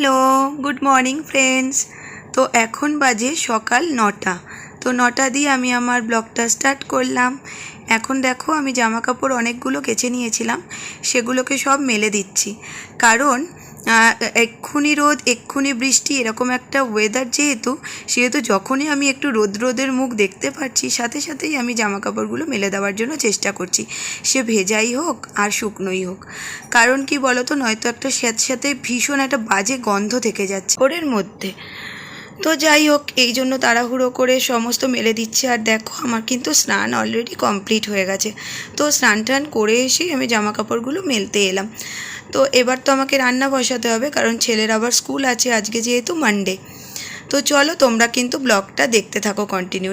Hello, good morning friends. তো এখন বাজে সকাল নটা। তো নটা দিয়ে আমি আমার ব্লগটা স্টার্ট করলাম। এখন দেখো, আমি জামা কাপড় অনেকগুলো কেচে নিয়েছিলাম। সেগুলোকে সব মেলে দিচ্ছি। কারণ এক্ষুনি রোদ, এক্ষুনি বৃষ্টি, এরকম একটা ওয়েদার যেহেতু, সেহেতু যখনই আমি একটু রোদ রোদের মুখ দেখতে পাচ্ছি, সাথে সাথেই আমি জামা কাপড়গুলো মেলে দেওয়ার জন্য চেষ্টা করছি। সে ভেজাই হোক আর শুকনোই হোক। কারণ কি বলতো, নয়তো একটা স্যাঁতস্যাঁতে ভীষণ একটা বাজে গন্ধ থেকে যাচ্ছে ওরের মধ্যে। তো যাই হোক, এই জন্য তাড়াহুড়ো করে সমস্ত মেলে দিচ্ছে। আর দেখো, আমার কিন্তু স্নান অলরেডি কমপ্লিট হয়ে গেছে। তো স্নান টান করে এসেই আমি জামা কাপড়গুলো মেলতে এলাম। তো এবার তো আমাকে রান্না বসাতে হবে, কারণ ছেলের আবার স্কুল আছে আজকে যেহেতু মানডে তো চলো তোমরা কিন্তু ব্লগটা দেখতে থাকো কন্টিনিউ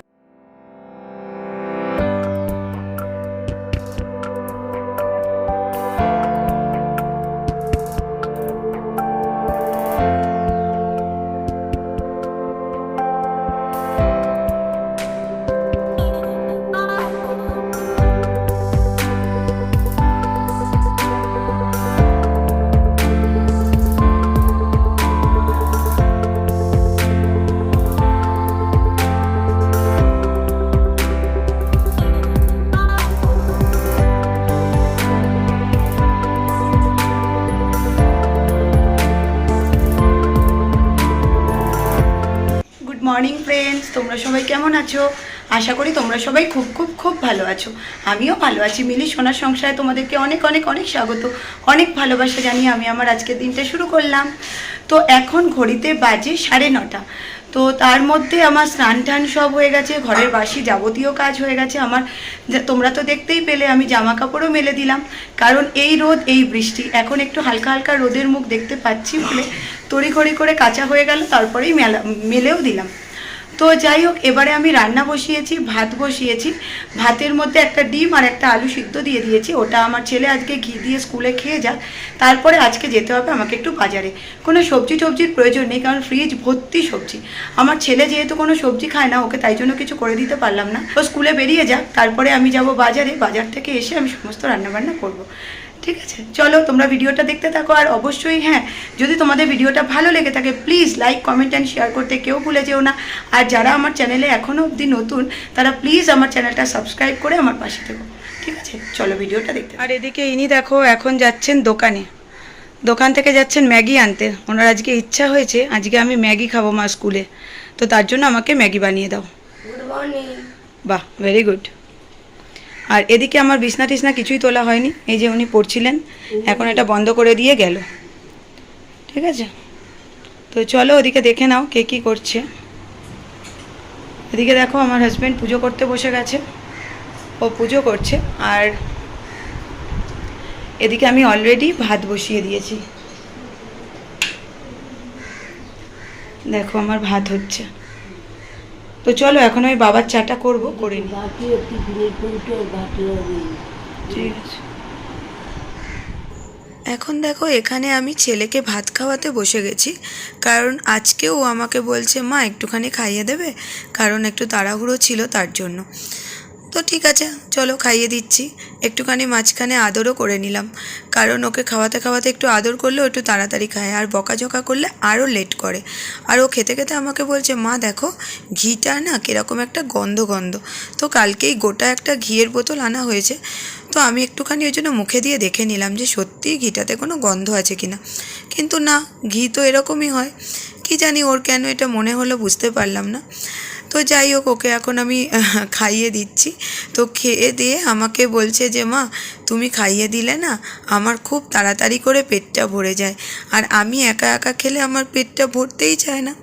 মর্নিং ফ্রেন্ডস তোমরা সবাই কেমন আছো? আশা করি তোমরা সবাই খুব খুব খুব ভালো আছো। আমিও ভালো আছি। মিলি সোনার সংসারে তোমাদেরকে অনেক অনেক অনেক স্বাগত। অনেক ভালোবাসা জানিয়ে আমি আমার আজকের দিনটা শুরু করলাম। তো এখন ঘড়িতে বাজে সাড়ে নটা। তো তার মধ্যে আমার স্নান টান সব হয়ে গেছে, ঘরের বাসি যাবতীয় কাজ হয়ে গেছে। আমার তোমরা তো দেখতেই পেলে, আমি জামা কাপড়ও মেলে দিলাম। কারণ এই রোদ, এই বৃষ্টি। এখন একটু হালকা হালকা রোদের মুখ দেখতে পাচ্ছি বলে তড়িঘড়ি করে কাঁচা হয়ে গেল, তারপরেই মেলা, মেলেও দিলাম। তো যাই হোক, এবারে আমি রান্না বসিয়েছি, ভাত বসিয়েছি। ভাতের মধ্যে একটা ডিম আর একটা আলু সিদ্ধ দিয়ে দিয়েছি। ওটা আমার ছেলে আজকে ঘি দিয়ে স্কুলে খেয়ে যাক। তারপরে আজকে যেতে হবে আমাকে একটু বাজারে। কোনো সবজি টবজির প্রয়োজন নেই, কারণ ফ্রিজ ভর্তি সবজি। আমার ছেলে যেহেতু কোনো সবজি খায় না, ওকে তাই জন্য কিছু করে দিতে পারলাম না। ও স্কুলে বেরিয়ে যাক, তারপরে আমি যাব বাজারে। বাজার থেকে এসে আমি সমস্ত রান্নাবান্না করব। ঠিক আছে? চলো তোমরা ভিডিওটা দেখতে থাকো। আর অবশ্যই হ্যাঁ যদি তোমাদের ভিডিওটা ভালো লেগে থাকে please like comment and share করতে কেউ ভুলে যেও না। আর যারা আমার চ্যানেলে এখনও অবধি নতুন তারা প্লিজ আমার চ্যানেলটা সাবস্ক্রাইব করে আমার পাশে থেকো। ঠিক আছে? চলো ভিডিওটা দেখতে আর এদিকে ইনি দেখো এখন যাচ্ছেন দোকানে। দোকান থেকে যাচ্ছেন ম্যাগি আনতে। ওনার আজকে ইচ্ছা হয়েছে আজকে আমি ম্যাগি খাব মা স্কুলে। তো তার জন্য আমাকে ম্যাগি বানিয়ে দাও। গুড মর্নিং বাহ ভেরি গুড আর এদিকে আমার বিছনা টিছনা কিছুই তোলা হয়নি। এই যে উনি পড়ছিলেন, এখন এটা বন্ধ করে দিয়ে গেল। ঠিক আছে? তো চলো ওদিকে দেখে নাও কে কী করছে। এদিকে দেখো আমার হাজব্যান্ড পুজো করতে বসে গেছে। ও পুজো করছে আর এদিকে আমি অলরেডি ভাত বসিয়ে দিয়েছি। দেখো আমার ভাত হচ্ছে। তো চলো এখন আমি বাবার চাটা করব করে নিই। ঠিক আছে। এখন দেখো এখানে আমি ছেলেকে ভাত খাওয়াতে বসে গেছি। কারণ আজকেও ও আমাকে বলছে মা একটুখানি খাইয়ে দেবে? কারণ একটু তাড়াহুড়ো ছিল তার জন্য। তো ঠিক আছে, চলো খাইয়ে দিচ্ছি। একটুখানি মাঝখানে আদরও করে নিলাম। কারণ ওকে খাওয়াতে খাওয়াতে একটু আদর করলেও একটু তাড়াতাড়ি খায়, আর বকাঝকা করলে আরও লেট করে। আর ও খেতে খেতে আমাকে বলছে, মা, দেখো, ঘিটা না কীরকম একটা গন্ধ গন্ধ। তো কালকেই গোটা একটা ঘিয়ের বোতল আনা হয়েছে। তো আমি একটুখানি ওই জন্য মুখে দিয়ে দেখে নিলাম যে সত্যিই ঘিটাতে কোনো গন্ধ আছে কিনা। কিন্তু না, ঘি তো এরকমই হয়। কি জানি ওর কেন এটা মনে হলো বুঝতে পারলাম না। তো যাই হোক ওকে এখন আমি খাইয়ে দিচ্ছি। তো খেয়ে দিয়ে আমাকে বলছে যে মা তুমি খাইয়ে দিলে না আমার খুব তাড়াতাড়ি করে পেটটা ভরে যায়। আর আমি একা একা খেলে আমার পেটটা ভরতেই চায় না।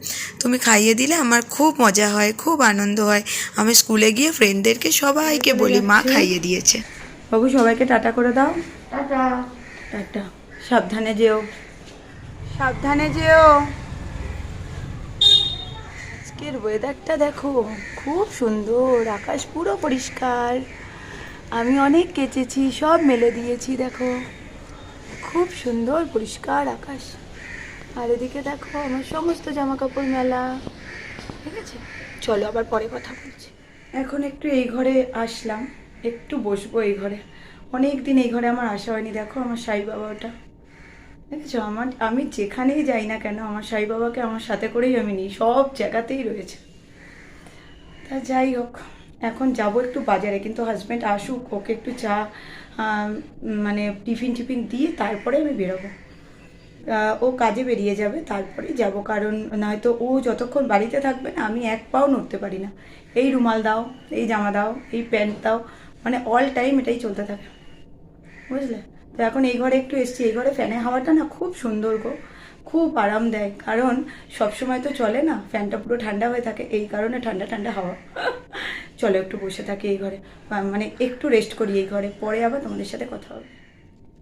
তুমি খাইয়ে দিলে আমার খুব মজা হয় খুব আনন্দ হয়। আমি স্কুলে গিয়ে ফ্রেন্ডদেরকে সবাইকে বলি মা খাইয়ে দিয়েছে। বাবু সবাইকে টাটা করে দাও। টাটা। টাটা। সাবধানে যেও। সাবধানে যেও। আজকের ওয়েদারটা দেখো, খুব সুন্দর, আকাশ পুরো পরিষ্কার। আমি অনেক কেচেছি, সব মেলে দিয়েছি, দেখো। খুব সুন্দর, পরিষ্কার আকাশ। আর এদিকে দেখো, আমার সমস্ত জামা কাপড় মেলা। ঠিক আছে? চলো আবার পরে কথা বলছি। এখন একটু এই ঘরে আসলাম। একটু বসবো এই ঘরে। অনেক দিন এই ঘরে আমার আসা হয়নি, দেখো আমার সাই বাবা ওটা। দেখেছ, আমার, আমি যেখানেই যাই না কেন, আমার সাই বাবাকে আমার সাথে করেই আমি নিই, সব জায়গাতেই রয়েছে। তা যাই হোক, এখন যাব একটু বাজারে, কিন্তু হাজব্যান্ড আসুক, ওকে একটু চা মানে টিফিন টিফিন দিয়ে তারপরে আমি বেরোবো। ও কাজে বেরিয়ে যাবে তারপরে যাব, কারণ নয়তো ও যতক্ষণ বাড়িতে থাকবে না, আমি এক পাও নড়তে পারি না। এই রুমাল দাও, এই জামা দাও, এই প্যান্ট দাও মানে অল টাইম এটাই চলতে থাকে। বুঝলে? তো এখন এই ঘরে একটু এসছি। এই ঘরে ফ্যানের হাওয়াটা না খুব সুন্দর গো। খুব আরাম দেয়। কারণ সবসময় তো চলে না, ফ্যানটা পুরো ঠান্ডা হয়ে থাকে। এই কারণে ঠান্ডা ঠান্ডা হাওয়া। চলো একটু বসে থাকি এই ঘরে। মানে একটু রেস্ট করি এই ঘরে। পরে আবার তোমাদের সাথে কথা হবে।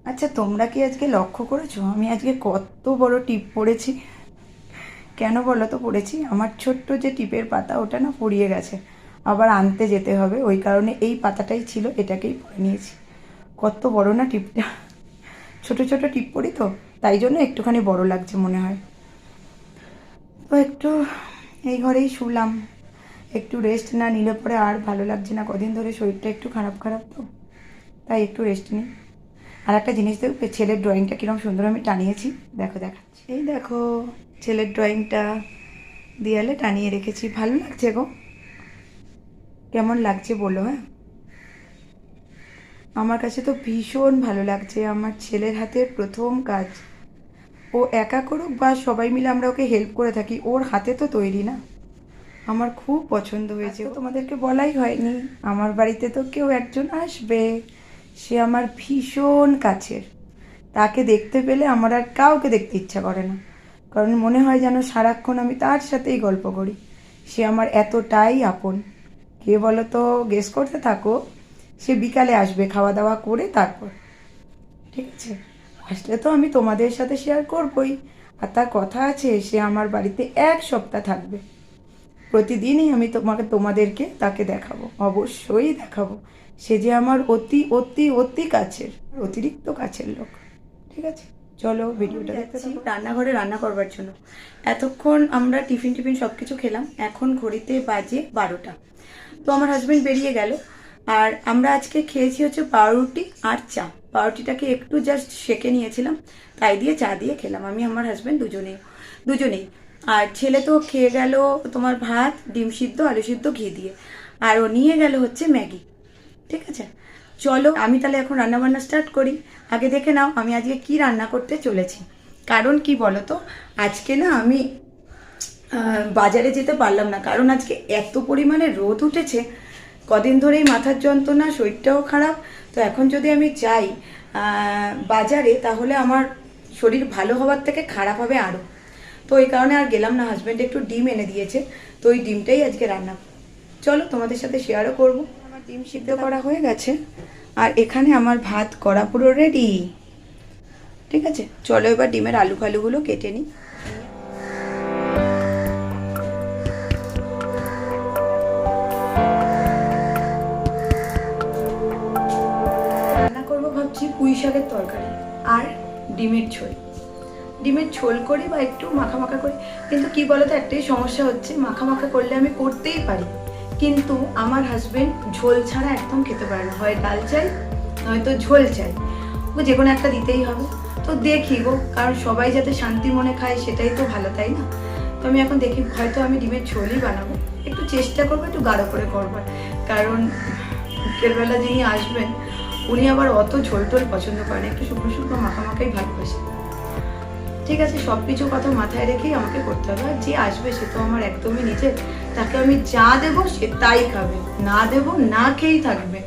আচ্ছা তোমরা কি আজকে লক্ষ্য করেছ? আমি আজকে কত বড় টিপ পড়েছি। কেন বলো তো? পড়েছি। আমার ছোট্ট যে টিপের পাতা, ওটা না পুড়িয়ে গেছে। আবার আনতে যেতে হবে। ওই কারণে এই পাতাটাই ছিল। এটাকেই পরে নিয়েছি। কত বড় না টিপটা ছোট ছোট টিপ পড়ি তো, তাই জন্য একটুখানি বড় লাগছে মনে হয়। তো একটু এই ঘরেই শুলাম। একটু রেস্ট না নিলে পরে আর ভালো লাগছে না। কদিন ধরে শরীরটা একটু খারাপ খারাপ তো, তাই একটু রেস্ট নিই। আর একটা জিনিস দেখবে ছেলের ড্রয়িংটা কীরকম সুন্দর আমি টানিয়েছি। দেখো, দেখাচ্ছি। এই দেখো, ছেলের ড্রয়িংটা দেয়ালে টানিয়ে রেখেছি। ভালো লাগছে গো। কেমন লাগছে বলো হ্যাঁ? আমার কাছে তো ভীষণ ভালো লাগছে আমার ছেলের হাতের প্রথম কাজ। ও একা করুক বা সবাই মিলে আমরা ওকে হেল্প করে থাকি ওর হাতে তো তৈরি না। আমার খুব পছন্দ হয়েছে। তোমাদেরকে বলাই হয়নি আমার বাড়িতে তো কেউ একজন আসবে। সে আমার ভীষণ কাছের। তাকে দেখতে পেলে আমার আর কাউকে দেখতে ইচ্ছা করে না। কারণ মনে হয় যেন সারাক্ষণ আমি তার সাথেই গল্প করি। সে আমার এতটাই আপন। কে বলো তো গেস করতে থাকো। সে বিকালে আসবে খাওয়া দাওয়া করে তারপর। ঠিক আছে? আসলে তো আমি তোমাদের সাথে শেয়ার করবই। আর তার কথা আছে, সে আমার বাড়িতে এক সপ্তাহ থাকবে। প্রতিদিনই আমি তোমাকে, তোমাদেরকে তাকে দেখাবো, অবশ্যই দেখাবো। সে যে আমার অতি অতি অতি কাছের, অতিরিক্ত কাছের লোক। ঠিক আছে? চলো ভিডিওটা দেখতে রান্নাঘরে রান্না করবার জন্য। এতক্ষণ আমরা টিফিন টিফিন সব কিছু খেলাম। এখন ঘড়িতে বাজে বারোটা। তো আমার হাজবেন্ড বেরিয়ে গেল। আর আমরা আজকে খেয়েছি হচ্ছে পাউরুটি আর চা। পাউরুটিটাকে একটু জাস্ট সেকে নিয়েছিলাম, তাই দিয়ে চা দিয়ে খেলাম। আমি আমার হাজব্যান্ড দুজনেই দুজনেই। আর ছেলে তো খেয়ে গেল তোমার ভাত, ডিম সিদ্ধ, আলু সিদ্ধ, ঘি দিয়ে। আর ও নিয়ে গেল হচ্ছে ম্যাগি। ঠিক আছে? চলো, আমি তাহলে এখন রান্না বান্না স্টার্ট করি। আগে দেখে নাও আমি আজকে কি রান্না করতে চলেছি। কারণ কি বলো তো আজকে না আমি বাজারে যেতে পারলাম না। কারণ আজকে এত পরিমাণে রোদ উঠেছে কদিন ধরেই মাথার যন্ত্রণা শরীরটাও খারাপ। তো এখন যদি আমি যাই বাজারে তাহলে আমার শরীর ভালো হওয়ার থেকে খারাপ হবে আরও তো ওই কারণে আর গেলাম না হাজব্যান্ড একটু ডিম এনে দিয়েছে। তো ওই ডিমটাই আজকে রান্না চলো তোমাদের সাথে শেয়ারও করব। আমার ডিম সিদ্ধ করা হয়ে গেছে। আর এখানে আমার ভাত করা পুরো রেডি ঠিক আছে? চলো এবার ডিমের আলু ফালুগুলো কেটে নিই। ভাবছি পুঁই শাকের তরকারি আর ডিমের ঝোল। ডিমের ঝোল করি বা একটু মাখা মাখা করি, কিন্তু কি বলতো, একটাই সমস্যা হচ্ছে মাখা মাখা করলে আমি করতেই পারি। কিন্তু আমার হাজবেন্ড ঝোল ছাড়া একদম খেতে পারে না। হয় ডাল চাই, নয়তো ঝোল চাই। ও যে কোনো একটা দিতেই হবে। তো দেখি গো, কারণ সবাই যাতে শান্তি মনে খায় সেটাই তো ভালো, তাই না? তো আমি এখন দেখি, হয়তো আমি ডিমের ঝোলই বানাবো। একটু চেষ্টা করব, একটু গাঢ় করে করবার। কারণ বিকেলবেলা যিনি আসবেন উনি আবার অত ঝোল টোল পছন্দ করেন একটু শুকনো শুকনো মাখা মাখাই ভালোবাসে। ঠিক আছে সব কিছু কথা মাথায় রেখেই আমাকে করতে হবে। আর যে আসবে সে তো আমার একদমই নিজের। তাকে আমি যা দেবো সে তাই খাবে। না দেবো না খেয়েই থাকবে।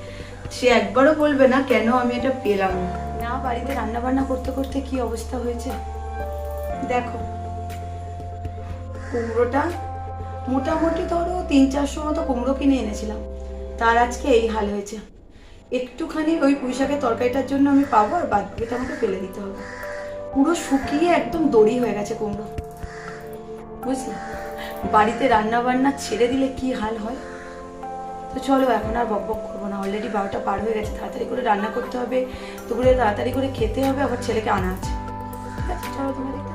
সে একবারও বলবে না কেন আমি এটা পেলাম না। না বাড়িতে রান্না বান্না করতে করতে কি অবস্থা হয়েছে? দেখো কুমড়োটা মোটামুটি ধরো তিন চারশো মতো কুমড়ো কিনে এনেছিলাম। তার আজকে এই হাল হয়েছে। একটুখানি ওই পুঁইশাকের তরকারিটার জন্য আমি পাবো আর বাদ বাকিটা আমাকে ফেলে দিতে হবে। পুরো শুকিয়ে একদম দড়ি হয়ে গেছে কুমড়ো। বুঝলি? বাড়িতে রান্না বান্না ছেড়ে দিলে কি হাল হয়? তো চলো এখন আর বক বক করব না। অলরেডি বারোটা পার হয়ে গেছে, তাড়াতাড়ি করে রান্না করতে হবে। দুপুরে তাড়াতাড়ি করে খেতে হবে আবার ছেলেকে আনা আছে। ঠিক আছে, চলো তুমি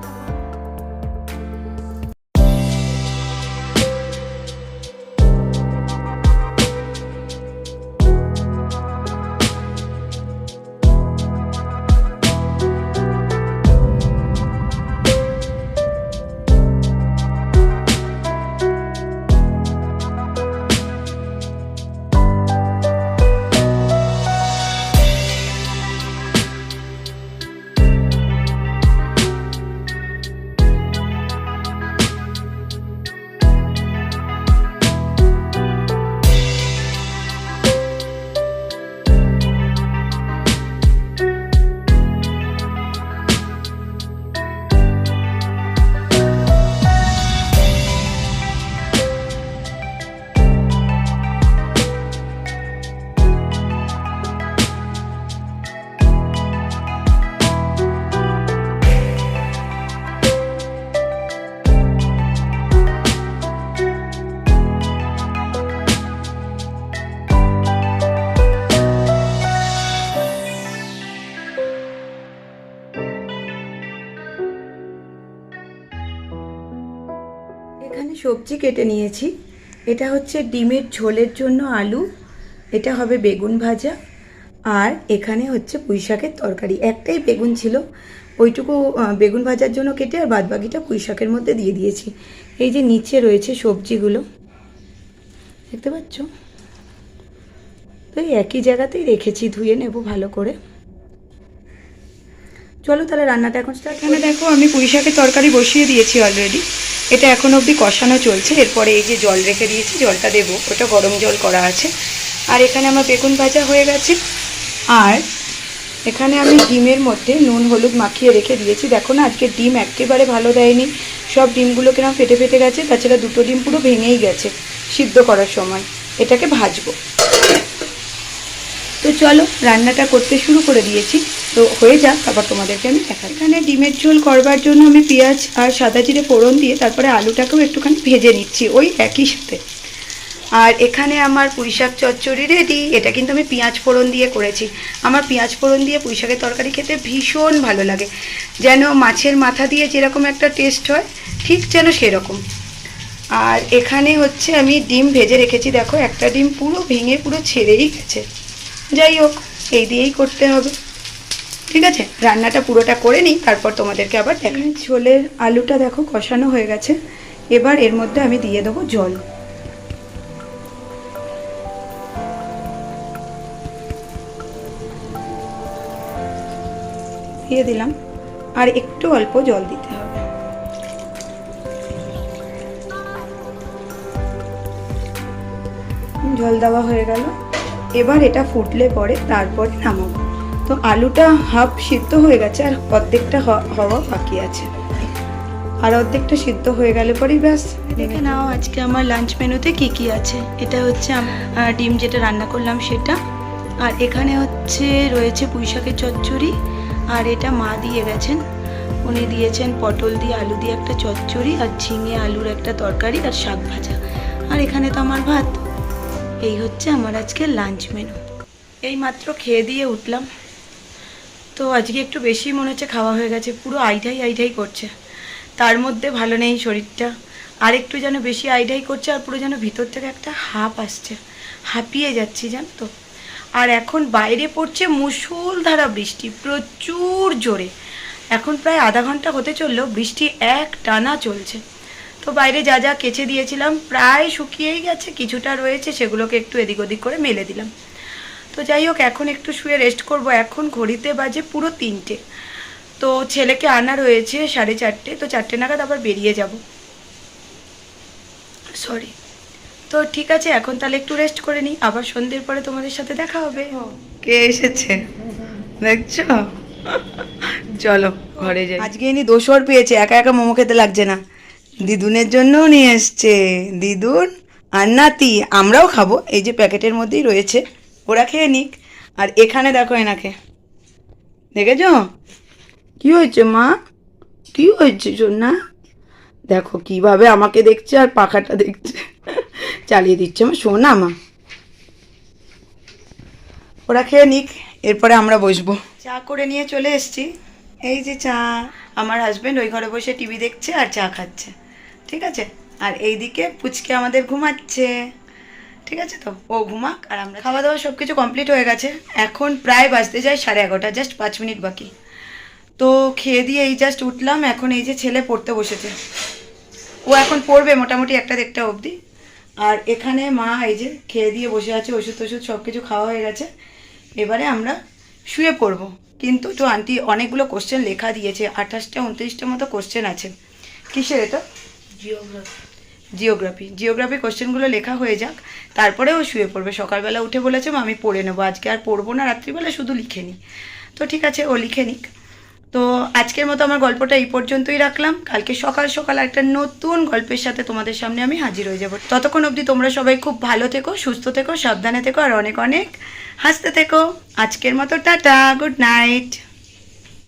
সবজি কেটে নিয়েছি। এটা হচ্ছে ডিমের ঝোলের জন্য আলু এটা হবে বেগুন ভাজা আর এখানে হচ্ছে পুঁই শাকের তরকারি। একটাই বেগুন ছিল ওইটুকু বেগুন ভাজার জন্য কেটে আর বাদবাকিটা পুঁই শাকের মধ্যে দিয়ে দিয়েছি। এই যে নিচে রয়েছে সবজিগুলো দেখতে পাচ্ছ? তো একই জায়গাতেই রেখেছি ধুয়ে নেব ভালো করে। চলো তাহলে রান্নাটা এখন স্টার্ট এখানে দেখো আমি পুঁই শাকের তরকারি বসিয়ে দিয়েছি অলরেডি এটা এখন অবধি কষানো চলছে। এরপরে এই যে জল রেখে দিয়েছি, জলটা দেবো। ওটা গরম জল করা আছে। আর এখানে আমার বেগুন ভাজা হয়ে গেছে। আর এখানে আমি ডিমের মধ্যে নুন, হলুদ মাখিয়ে রেখে দিয়েছি। দেখো না, আজকে ডিম একেবারে ভালো দেয়নি। সব ডিমগুলো কিরম ফেটে ফেটে গেছে, তাছাড়া দুটো ডিম পুরো ভেঙেই গেছে সিদ্ধ করার সময়। এটাকে ভাজবো। তো চলো, রান্নাটা করতে শুরু করে দিয়েছি। তো হয়ে যাক তারপর তোমাদেরকে আমি দেখাই এখানে ডিমের ঝোল করবার জন্য আমি পেঁয়াজ আর সাদা জিরে ফোড়ন দিয়ে তারপরে আলুটাকেও একটুখানি ভেজে নিচ্ছি, ওই একই সাথে। আর এখানে আমার পুঁই শাক চচ্চড়ি রেডি এটা কিন্তু আমি পেঁয়াজ ফোড়ন দিয়ে করেছি। আমার পেঁয়াজ ফোড়ন দিয়ে পুঁই শাকের তরকারি খেতে ভীষণ ভালো লাগে। যেন মাছের মাথা দিয়ে যেরকম একটা টেস্ট হয়, ঠিক যেন সেরকম। আর এখানে হচ্ছে আমি ডিম ভেজে রেখেছি, দেখো একটা ডিম পুরো ভেঙে পুরো ছেড়েই গেছে। যাই হোক, এই দিয়েই করতে হবে। ঠিক আছে? রান্নাটা পুরোটা করে নিই, তারপর তোমাদেরকে আবার দেখাই। ঝোলের আলুটা দেখো, কষানো হয়ে গেছে। এবার এর মধ্যে আমি দিয়ে দেবো জল। দিয়ে দিলাম। আর একটু অল্প জল দিতে হবে। জল দেওয়া হয়ে গেল। এবার এটা ফুটলে পরে তারপরে নামাবো। তো আলুটা হাফ সিদ্ধ হয়ে গেছে আর অর্ধেকটা হওয়া বাকি আছে। আর অর্ধেকটা সিদ্ধ হয়ে গেলে পরেই ব্যাস। দেখে নাও আজকে আমার লাঞ্চ মেনুতে কি কি আছে। এটা হচ্ছে ডিম যেটা রান্না করলাম সেটা। আর এখানে হচ্ছে রয়েছে পুঁইশাকের চচ্চড়ি। আর এটা মা দিয়ে গেছেন। উনি দিয়েছেন পটল দিয়ে আলু দিয়ে একটা চচ্চড়ি আর ঝিঙে আলুর একটা তরকারি আর শাক ভাজা। আর এখানে তো আমার ভাত। এই হচ্ছে আমার আজকে লাঞ্চ মেনু এই মাত্র খেয়ে দিয়ে উঠলাম। তো আজকে একটু বেশি মনে হচ্ছে খাওয়া হয়ে গেছে, পুরো আইটাই আইটাই করছে। তার মধ্যে ভালো নেই শরীরটা। আর একটু যেন বেশি আইডাই করছে আর পুরো যেন ভিতর থেকে একটা হাঁপ আসছে। হাঁপিয়ে যাচ্ছি, জানো তো? আর এখন বাইরে পড়ছে মুষলধারা বৃষ্টি, প্রচুর জোরে। এখন প্রায় আধা ঘণ্টা হতে চললেও বৃষ্টি এক টানা চলছে। তো বাইরে যা যা কেচে দিয়েছিলাম প্রায় শুকিয়েই গেছে কিছুটা রয়েছে সেগুলোকে একটু এদিক ওদিক করে মেলে দিলাম। তো যাই হোক এখন একটু শুয়ে রেস্ট করব। এখন ঘড়িতে বাজে পুরো তিনটে। তো ছেলেকে আনা রয়েছে সাড়ে চারটে তো চারটে নাগাদ আবার বেরিয়ে যাব। সরি তো ঠিক আছে এখন তাহলে একটু রেস্ট করে নিই। আবার সন্ধ্যের পরে তোমাদের সাথে দেখা হবে। কে এসেছে? দেখছ? চলো ঘরে যাই। আজকে ইনি দোসর পেয়েছে একা একা মোমো খেতে লাগছে না। দিদুনের জন্যও নিয়ে এসছে। দিদুন আর নাতি, আমরাও খাব। এই যে প্যাকেটের মধ্যেই রয়েছে। ওরা খেয়ে নিক। আর এখানে দেখো এনাকে। দেখেছ? কি হয়েছে মা? কি হয়েছে না দেখো কীভাবে আমাকে দেখছে আর পাখাটা দেখছে। চালিয়ে দিচ্ছে আমার শোনা মা। ওরা খেয়ে নিক। এরপরে আমরা বসবো। চা করে নিয়ে চলে এসেছি। এই যে চা। আমার হাজবেন্ড ওই ঘরে বসে টিভি দেখছে আর চা খাচ্ছে। ঠিক আছে? আর এইদিকে পুচকে আমাদের ঘুমাচ্ছে। ঠিক আছে তো? ও ঘুমাক আর আমরা খাওয়া দাওয়া সব কিছু কমপ্লিট হয়ে গেছে। এখন প্রায় বাজতে যায় সাড়ে এগারোটা জাস্ট পাঁচ মিনিট বাকি। তো খেয়ে দিয়ে এই জাস্ট উঠলাম, এখন এই যে ছেলে পড়তে বসেছে। ও এখন পড়বে মোটামুটি একটা দেড়টা অবধি। আর এখানে মা এই যে খেয়ে দিয়ে বসে আছে, ওষুধ টষুধ সব কিছু খাওয়া হয়ে গেছে। এবারে আমরা শুয়ে পড়ব। কিন্তু তো আন্টি অনেকগুলো কোশ্চেন লেখা দিয়েছে, আঠাশটা, উনত্রিশটা মতো কোশ্চেন আছে। কিসের এটা? জিওগ্রাফি জিওগ্রাফি কোশ্চেনগুলো লেখা হয়ে যাক তারপরে ও শুয়ে পড়বে। সকালবেলা উঠে বলেছে "মা, আমি পড়ে নেব। আজকে আর পড়ব না রাত্রিবেলা শুধু লিখে নিই তো ঠিক আছে ও লিখে নিক। তো আজকের মতো আমার গল্পটা এই পর্যন্তই রাখলাম। কালকে সকাল সকাল একটা নতুন গল্পের সাথে তোমাদের সামনে আমি হাজির হয়ে যাব। ততক্ষণ অবধি তোমরা সবাই খুব ভালো থেকো সুস্থ থেকো সাবধানে থেকো আর অনেক অনেক হাসতে থেকো। আজকের মতো টাটা গুড নাইট।